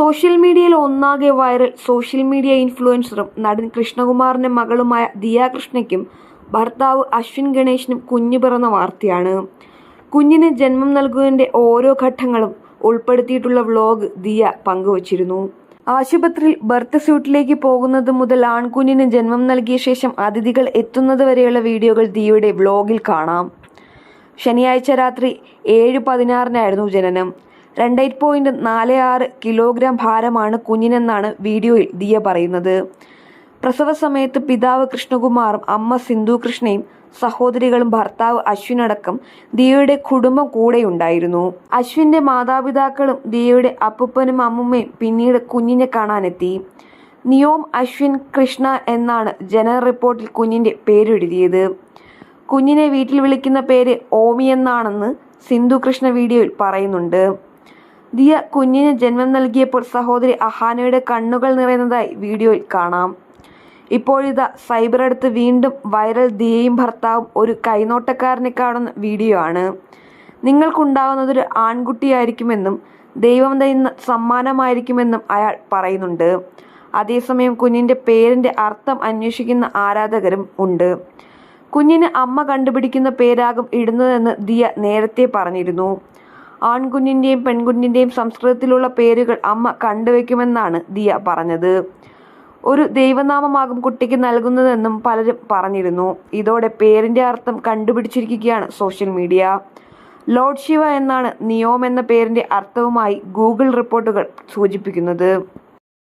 Social മീഡിയയിൽ ഒന്നാകെ viral social media ഇൻഫ്ലുവൻസറും നടൻ കൃഷ്ണകുമാറിന്റെ മകളുമായ ദിയ കൃഷ്ണയ്ക്കും ഭർത്താവ് അശ്വിൻ ഗണേശിനും കുഞ്ഞു പിറന്ന വാർത്തയാണ്. കുഞ്ഞിന് ജന്മം നൽകുന്നതിന്റെ ഓരോ ഘട്ടങ്ങളും ഉൾപ്പെടുത്തിയിട്ടുള്ള വ്ലോഗ് ദിയ പങ്കുവച്ചിരുന്നു. ആശുപത്രിയിൽ ബർത്ത് സ്യൂട്ടിലേക്ക് പോകുന്നത് മുതൽ ആൺകുഞ്ഞിന് ജന്മം നൽകിയ ശേഷം അതിഥികൾ എത്തുന്നത് വരെയുള്ള വീഡിയോകൾ ദിയയുടെ വ്ലോഗിൽ കാണാം. ശനിയാഴ്ച രാത്രി ഏഴ് പതിനാറിനായിരുന്നു ജനനം. രണ്ടേ പോയിന്റ് നാല് ആറ് കിലോഗ്രാം ഭാരമാണ് കുഞ്ഞിനെന്നാണ് വീഡിയോയിൽ ദിയ പറയുന്നത്. പ്രസവ സമയത്ത് പിതാവ് കൃഷ്ണകുമാറും അമ്മ സിന്ധു കൃഷ്ണയും സഹോദരികളും ഭർത്താവ് അശ്വിനടക്കം ദിയയുടെ കുടുംബം കൂടെയുണ്ടായിരുന്നു. അശ്വിന്റെ മാതാപിതാക്കളും ദിയയുടെ അപ്പൂപ്പനും അമ്മുമ്മയും പിന്നീട് കുഞ്ഞിനെ കാണാനെത്തി. നിയോം അശ്വിൻ കൃഷ്ണ എന്നാണ് ജനറൽ റിപ്പോർട്ടിൽ കുഞ്ഞിന്റെ പേരെഴുതിയത്. കുഞ്ഞിനെ വീട്ടിൽ വിളിക്കുന്ന പേര് ഓമി എന്നാണെന്ന് സിന്ധു കൃഷ്ണ വീഡിയോയിൽ പറയുന്നുണ്ട്. ദിയ കുഞ്ഞിന് ജന്മം നൽകിയപ്പോൾ സഹോദരി അഹാനയുടെ കണ്ണുകൾ നിറയുന്നതായി വീഡിയോയിൽ കാണാം. ഇപ്പോഴിതാ സൈബർ അടുത്ത് വീണ്ടും വൈറൽ ദിയയും ഭർത്താവും ഒരു കൈനോട്ടക്കാരനെ കാണുന്ന വീഡിയോ ആണ്. നിങ്ങൾക്കുണ്ടാവുന്നതൊരു ആൺകുട്ടിയായിരിക്കുമെന്നും ദൈവം തരുന്ന സമ്മാനമായിരിക്കുമെന്നും അയാൾ പറയുന്നുണ്ട്. അതേസമയം കുഞ്ഞിന്റെ പേരിന്റെ അർത്ഥം അന്വേഷിക്കുന്ന ആരാധകരും ഉണ്ട്. കുഞ്ഞിന് അമ്മ കണ്ടുപിടിക്കുന്ന പേരാകും ഇടുന്നതെന്ന് ദിയ നേരത്തെ പറഞ്ഞിരുന്നു. ആൺകുഞ്ഞിന്റെയും പെൺകുഞ്ഞിന്റെയും സംസ്കൃതത്തിലുള്ള പേരുകൾ അമ്മ കണ്ടുവെക്കുമെന്നാണ് ദിയ പറഞ്ഞത്. ഒരു ദൈവനാമമാകും കുട്ടിക്ക് നൽകുന്നതെന്നും പലരും പറഞ്ഞിരുന്നു. ഇതോടെ പേരിന്റെ അർത്ഥം കണ്ടുപിടിച്ചിരിക്കുകയാണ് സോഷ്യൽ മീഡിയ. ലോഡ് ശിവ എന്നാണ് നിയോം എന്ന പേരിന്റെ അർത്ഥവുമായി ഗൂഗിൾ റിപ്പോർട്ടുകൾ സൂചിപ്പിക്കുന്നത്.